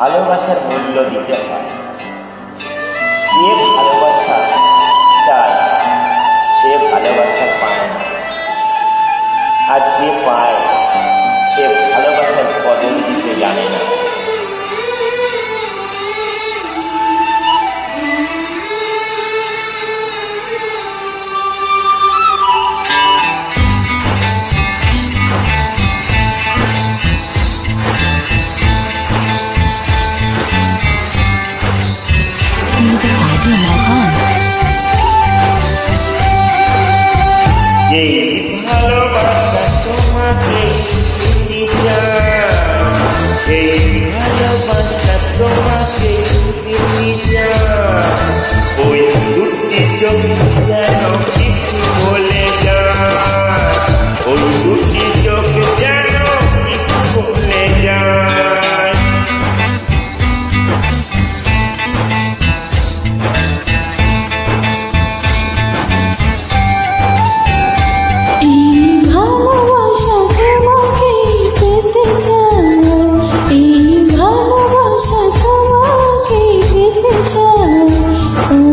Halo va a ser muy lo de এই ভালোবাসা তোমাকে এই ভালোবাসা তোমাকে tell me